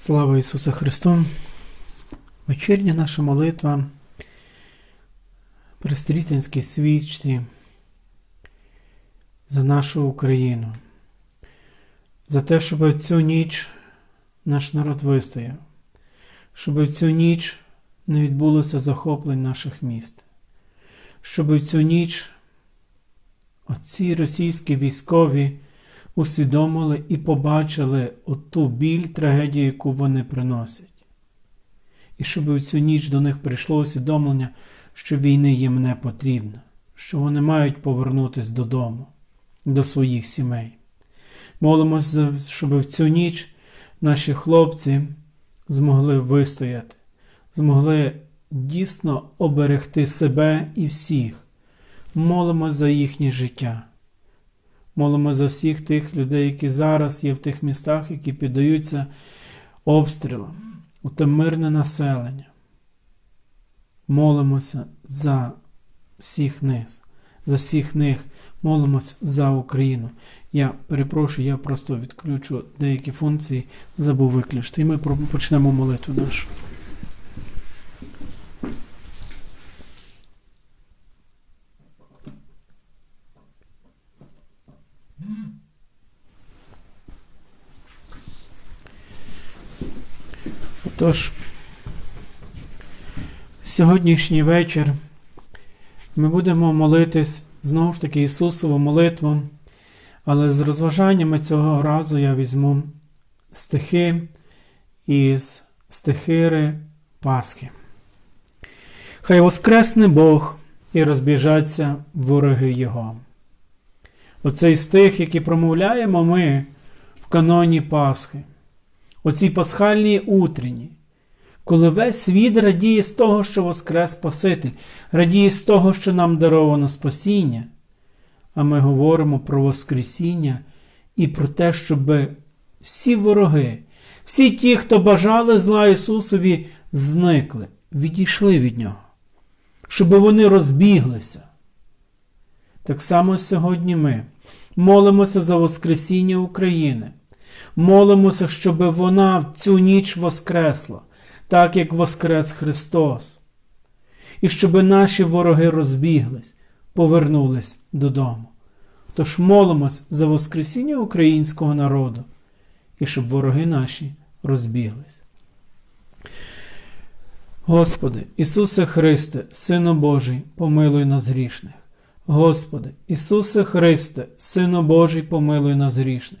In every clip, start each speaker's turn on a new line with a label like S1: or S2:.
S1: Слава Ісусу Христу! Вечірня наша молитва. При стрітинській свічці за нашу Україну, за те, щоб цю ніч наш народ вистояв, щоб цю ніч не відбулося захоплень наших міст, щоб цю ніч оці російські військові усвідомили і побачили оту біль, трагедію, яку вони приносять. І щоб у цю ніч до них прийшло усвідомлення, що війни їм не потрібно, що вони мають повернутися додому, до своїх сімей. Молимося, щоб в цю ніч наші хлопці змогли вистояти, змогли дійсно оберегти себе і всіх. Молимо за їхнє життя. Молимо за всіх тих людей, які зараз є в тих містах, які піддаються обстрілам, у те мирне населення. Молимося за всіх них, за всіх них. Молимося за Україну. Я перепрошую, я просто відключу деякі функції, забув виключити. І ми почнемо молитву нашу. Тож, сьогоднішній вечір ми будемо молитись знову ж таки Ісусову молитву, але з розважаннями цього разу я візьму стихи із стихири Пасхи. Хай воскресне Бог і розбіжаться вороги Його. Оцей стих, який промовляємо ми в каноні Пасхи оцій пасхальній утренні, коли весь світ радіє з того, що Воскрес Спаситель, радіє з того, що нам даровано спасіння, а ми говоримо про Воскресіння і про те, щоб всі вороги, всі ті, хто бажали зла Ісусові, зникли, відійшли від Нього, щоб вони розбіглися. Так само сьогодні ми молимося за Воскресіння України. Молимося, щоб вона в цю ніч воскресла, так як Воскрес Христос. І щоб наші вороги розбіглись, повернулись додому. Тож молимось за Воскресіння українського народу і щоб вороги наші розбіглись. Господи, Ісусе Христе, Сину Божий, помилуй нас грішних. Господи, Ісусе Христе, Сину Божий, помилуй нас грішних.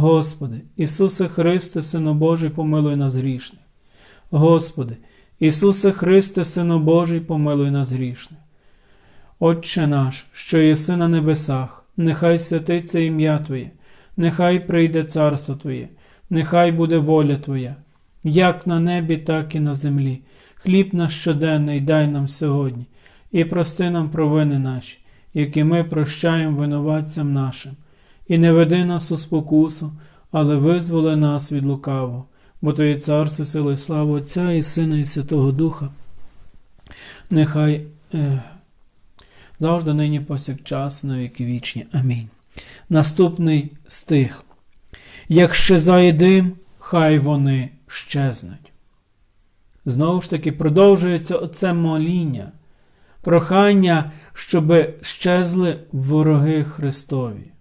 S1: Господи, Ісусе Христе, Сину Божий, помилуй нас грішних. Господи, Ісусе Христе, Сину Божий, помилуй нас грішних. Отче наш, що єси на небесах, нехай святиться ім'я Твоє, нехай прийде царство Твоє, нехай буде воля Твоя, як на небі, так і на землі. Хліб наш щоденний дай нам сьогодні, і прости нам провини наші, які ми прощаємо винуватцям нашим і не веди нас у спокусу, але визволи нас від лукавого, бо Твоє царство, сила і слава Отця і Сина, і Святого Духа. Нехай е, завжди нині повсякчас, на віки вічні. Амінь. Наступний стих. Як щезає дим, хай вони щезнуть. Знову ж таки, продовжується оце моління, прохання, щоб щезли вороги Христові.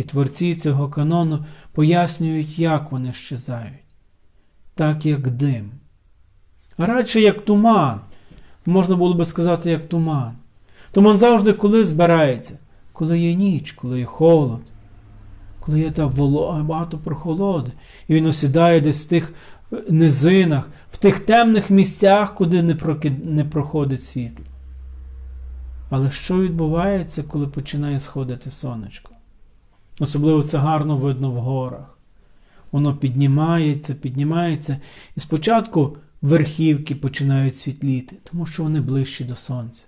S1: І творці цього канону пояснюють, як вони щезають, так як дим. А радше як туман. Можна було би сказати, як туман. Туман завжди коли збирається, коли є ніч, коли є холод, коли є та багато прохолоди. І він осідає десь в тих низинах, в тих темних місцях, куди не, прокид... не проходить світло. Але що відбувається, коли починає сходити сонечко? Особливо це гарно видно в горах. воно піднімається, піднімається. І спочатку верхівки починають світліти, тому що вони ближчі до сонця.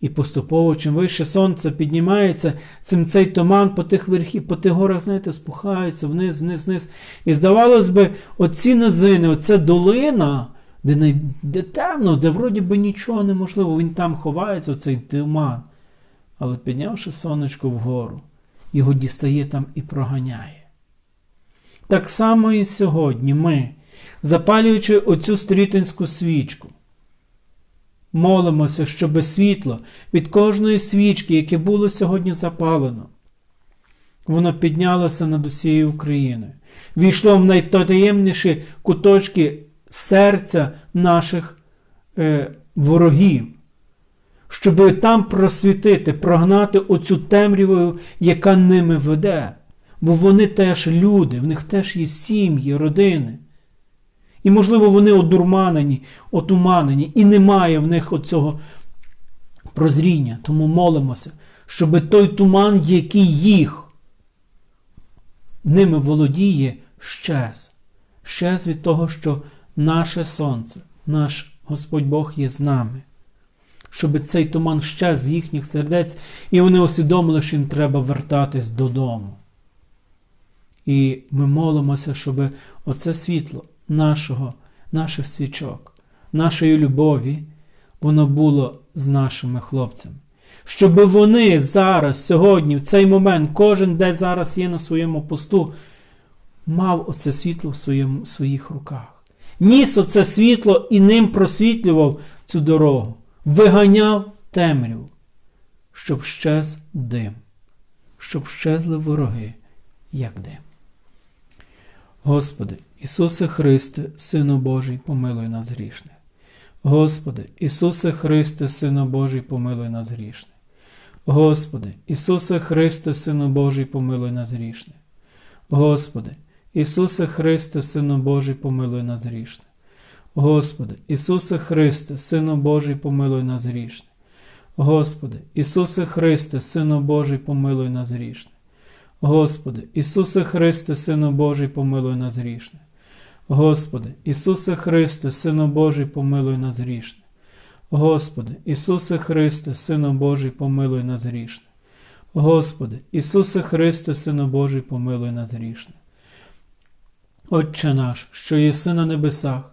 S1: І поступово, чим вище сонце піднімається, цим цей туман по тих верхів, по тих горах, знаєте, спухається вниз, вниз, вниз. І здавалось би, оці низини, оця долина, де, най... де темно, де вроді би нічого неможливо, він там ховається, оцей туман. Але піднявши сонечко вгору, його дістає там і проганяє. Так само і сьогодні ми, запалюючи оцю стрітинську свічку, молимося, щоб світло від кожної свічки, яке було сьогодні запалено, воно піднялося над усією Україною, війшло в найтаємніші куточки серця наших е, ворогів, щоб там просвітити, прогнати оцю темряву, яка ними веде. Бо вони теж люди, в них теж є сім'ї, родини. І, можливо, вони одурманені, отуманені, і немає в них оцього прозріння. Тому молимося, щоб той туман, який їх ними володіє, щез. Щез від того, що наше сонце, наш Господь Бог є з нами. Щоб цей туман щез з їхніх сердець, і вони усвідомили, що їм треба вертатись додому. І ми молимося, щоб оце світло нашого, наших свічок, нашої любові, воно було з нашими хлопцями. Щоб вони зараз, сьогодні, в цей момент, кожен де зараз є на своєму посту, мав оце світло в своєму, своїх руках. Ніс оце світло і ним просвітлював цю дорогу, виганяв темряву, щоб щез дим, щоб щезли вороги, як дим. Господи, Ісусе Христе, Сину Божий, помилуй нас грішних. Господи, Ісусе Христе, Сину Божий, помилуй нас грішних. Господи, Ісусе Христе, Сину Божий, помилуй нас грішних. Господи, Ісусе Христе, Сину Божий, помилуй нас грішних. Господи, Ісусе Христе, Сину Божий, помилуй нас грішних. Господи, Ісусе Христе, Сину Божий, помилуй нас грішних. Господи, Ісусе Христе, Сину Божий, помилуй нас грішних. Господи, Ісусе Христе, Сину Божий, помилуй нас грішних. Господи, Ісусе Христе, Сину Божий, помилуй нас грішних. Господи, Ісусе Христе, Сину Божий, помилуй нас грішних. Отче наш, що єси на небесах,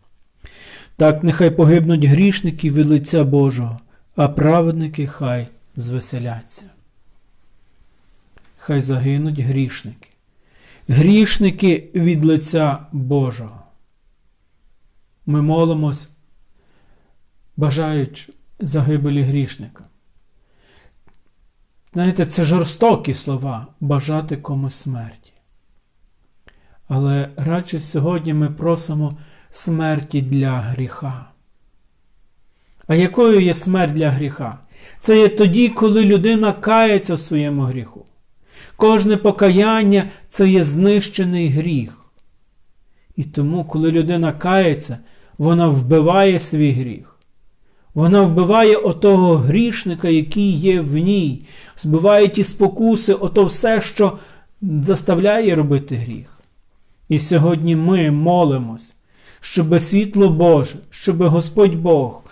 S1: Так нехай погибнуть грішники від лиця Божого, а праведники хай звеселяться. Хай загинуть грішники грішники від лиця Божого. Ми молимось, бажаючи загибелі грішника. Знаєте, це жорстокі слова бажати комусь смерті. Але радше сьогодні ми просимо смерті для гріха. А якою є смерть для гріха? Це є тоді, коли людина кається в своєму гріху. Кожне покаяння це є знищений гріх. І тому, коли людина кається, вона вбиває свій гріх. Вона вбиває отого грішника, який є в ній, збиває ті спокуси, ото все, що заставляє робити гріх. І сьогодні ми молимось, щоб світло Боже, щоб Господь Бог,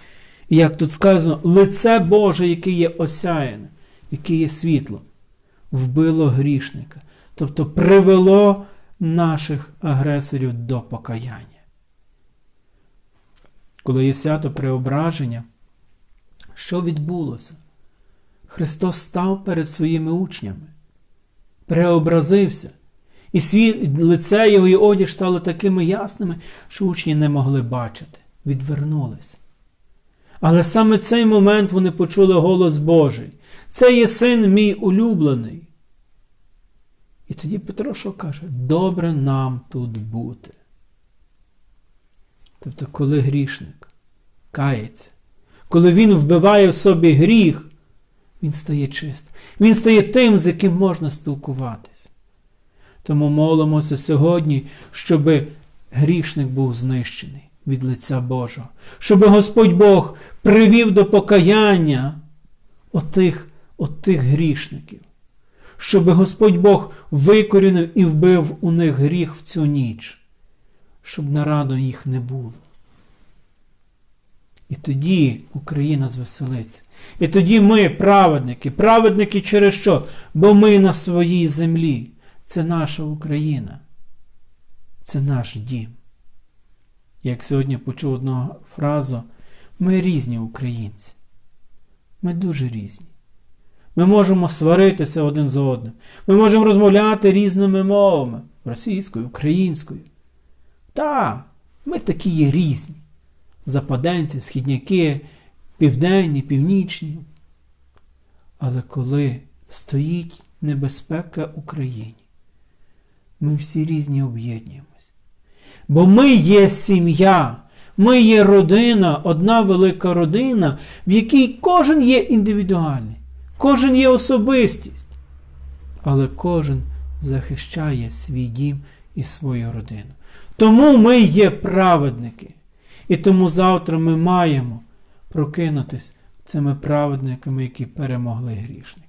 S1: як тут сказано, лице Боже, яке є осяяне, яке є світло, вбило грішника, тобто привело наших агресорів до покаяння. Коли є свято преображення, що відбулося? Христос став перед своїми учнями, преобразився, і свій лице його і одяг стали такими ясними, що учні не могли бачити, відвернулись. Але саме цей момент вони почули голос Божий. Це є син мій улюблений. І тоді Петро що каже? Добре нам тут бути. Тобто, коли грішник кається, коли він вбиває в собі гріх, він стає чистим. Він стає тим, з яким можна спілкуватись. Тому молимося сьогодні, щоб грішник був знищений від лиця Божого, щоб Господь Бог привів до покаяння отих, отих грішників, щоб Господь Бог викорінив і вбив у них гріх в цю ніч, щоб нараду їх не було. І тоді Україна звеселиться. І тоді ми, праведники, праведники через що? Бо ми на своїй землі. Це наша Україна. Це наш дім. Як сьогодні почув одну фразу, ми різні українці. Ми дуже різні. Ми можемо сваритися один з одним. Ми можемо розмовляти різними мовами російською, українською. Та, ми такі є різні. Западенці, східняки, південні, північні. Але коли стоїть небезпека Україні, ми всі різні об'єднуємось. Бо ми є сім'я, ми є родина, одна велика родина, в якій кожен є індивідуальний, кожен є особистість, але кожен захищає свій дім і свою родину. Тому ми є праведники. І тому завтра ми маємо прокинутись цими праведниками, які перемогли грішників.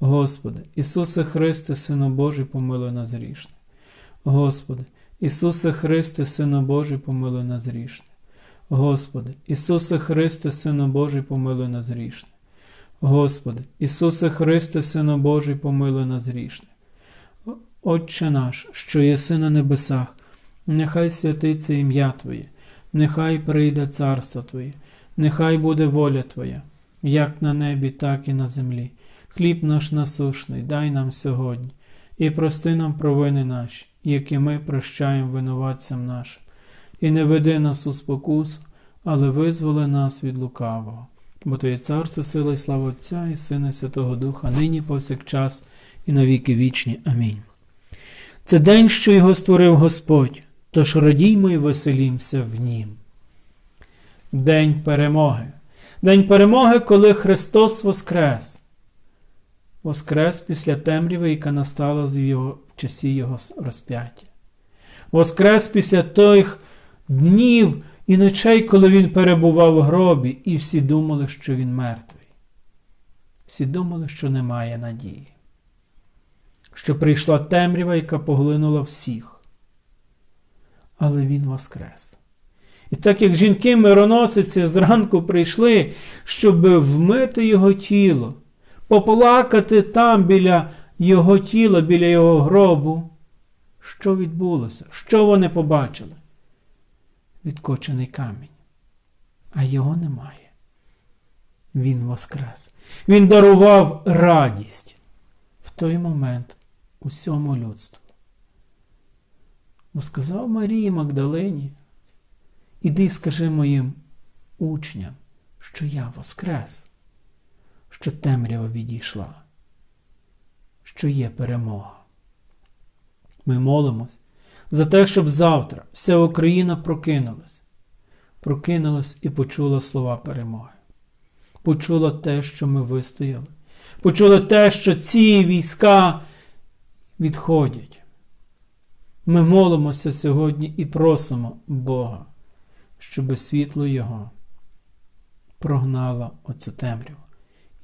S1: Господи, Ісусе Христе, Сину Божий, помилуй нас грішних. Господи, Ісусе Христе, Сину Божий, помилуй нас грішних. Господи, Ісусе Христе, Сину Божий, помилуй нас грішних. Господи, Ісусе Христе, Сину Божий, помилуй нас грішних. Отче наш, що єси на небесах, нехай святиться ім'я Твоє, нехай прийде царство Твоє, нехай буде воля Твоя, як на небі, так і на землі. Хліб наш насушний, дай нам сьогодні, і прости нам провини наші, які ми прощаємо винуватцям нашим. І не веди нас у спокусу, але визволи нас від лукавого. Бо Твоє царство, сила і слава Отця і Сина Святого Духа, нині повсякчас і навіки вічні. Амінь. Це день, що його створив Господь, тож радіймо і веселімся в нім. День перемоги. День перемоги, коли Христос Воскрес. Воскрес після темряви, яка настала з його, в часі Його розп'яття. Воскрес після тих днів і ночей, коли Він перебував в гробі, і всі думали, що Він мертвий. Всі думали, що немає надії, що прийшла темрява, яка поглинула всіх. Але Він воскрес. І так як жінки мироносиці зранку прийшли, щоб вмити його тіло, поплакати там біля його тіла, біля його гробу, що відбулося? Що вони побачили? Відкочений камінь. А його немає. Він воскрес. Він дарував радість в той момент усьому людству. Бо сказав Марії Магдалині, іди скажи моїм учням, що я воскрес, що темрява відійшла, що є перемога. Ми молимось за те, щоб завтра вся Україна прокинулась, прокинулась і почула слова перемоги. Почула те, що ми вистояли, почула те, що ці війська відходять. Ми молимося сьогодні і просимо Бога, щоб світло Його прогнало оцю темряву.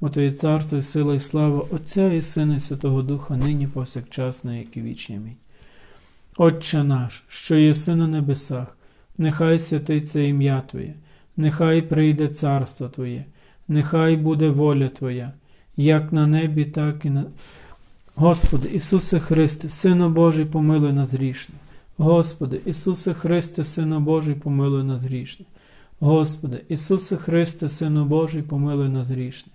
S1: Бо Твоє царство і сила і слава Отця і Сина і Святого Духа, нині повсякчас на які вічні. Амінь. Отче наш, що єси на небесах, нехай святиться ім'я Твоє, нехай прийде царство Твоє, нехай буде воля Твоя, як на небі, так і на. Господи, Ісусе Христе, Сину Божий, помилуй нас грішних. Господи, Ісусе Христе, Сину Божий, помилуй нас грішних. Господи, Ісусе Христе, Сину Божий, помилуй нас грішних.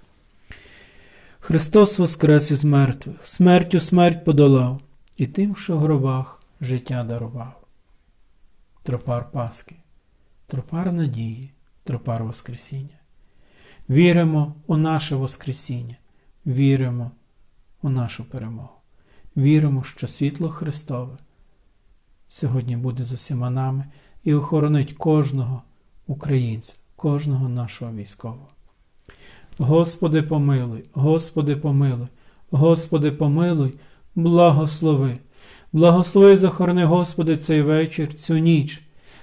S1: Христос воскрес із мертвих, смертю смерть подолав, і тим, що в гробах життя дарував. Тропар Паски, тропар надії, тропар Воскресіння. Віримо у наше Воскресіння, віримо у нашу перемогу. Віримо, що світло Христове сьогодні буде з усіма нами і охоронить кожного українця, кожного нашого військового. Господи, помилуй, Господи, помилуй, Господи, помилуй, благослови. Благослови, захорони, Господи, цей вечір, цю ніч.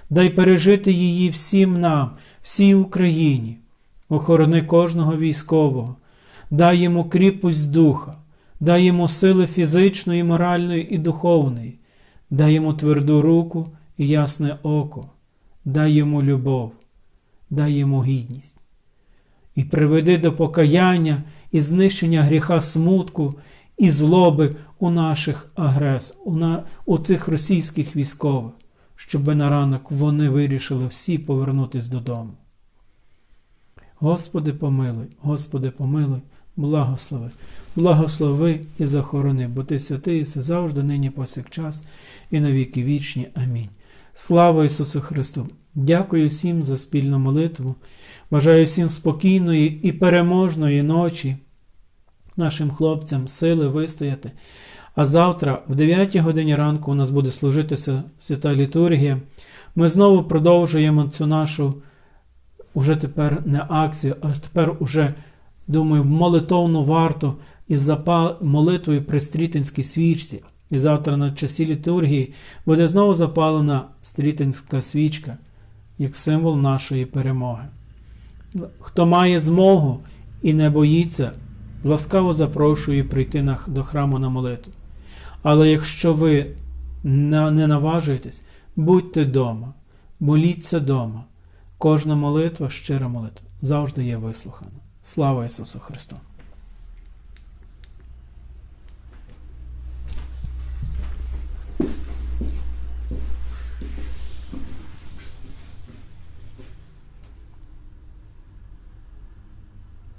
S1: Дай пережити її всім нам, всій Україні. Охорони кожного військового, дай йому кріпость духа, дай йому сили фізичної, моральної і духовної, дай йому тверду руку і ясне око, дай йому любов, дай йому гідність. І приведи до покаяння і знищення гріха смутку і злоби у наших агрес, у, на, у цих російських військових, щоб на ранок вони вирішили всі повернутися додому. Господи, помилуй, Господи, помилуй, благослови, благослови і захорони, бо Ти святий, і все завжди, нині повсякчас, і на віки вічні. Амінь. Слава Ісусу Христу! Дякую всім за спільну молитву. Бажаю всім спокійної і переможної ночі, нашим хлопцям сили вистояти. А завтра, в 9 годині ранку, у нас буде служитися свята літургія. Ми знову продовжуємо цю нашу уже тепер не акцію, а тепер уже, думаю, молитовну варту із запал... молитвою при стрітинській свічці. І завтра на часі літургії буде знову запалена стрітинська свічка як символ нашої перемоги. Хто має змогу і не боїться, ласкаво запрошую прийти до храму на молитву. Але якщо ви не наважуєтесь, будьте вдома, моліться вдома. Кожна молитва, щира молитва, завжди є вислухана. Слава Ісусу Христу!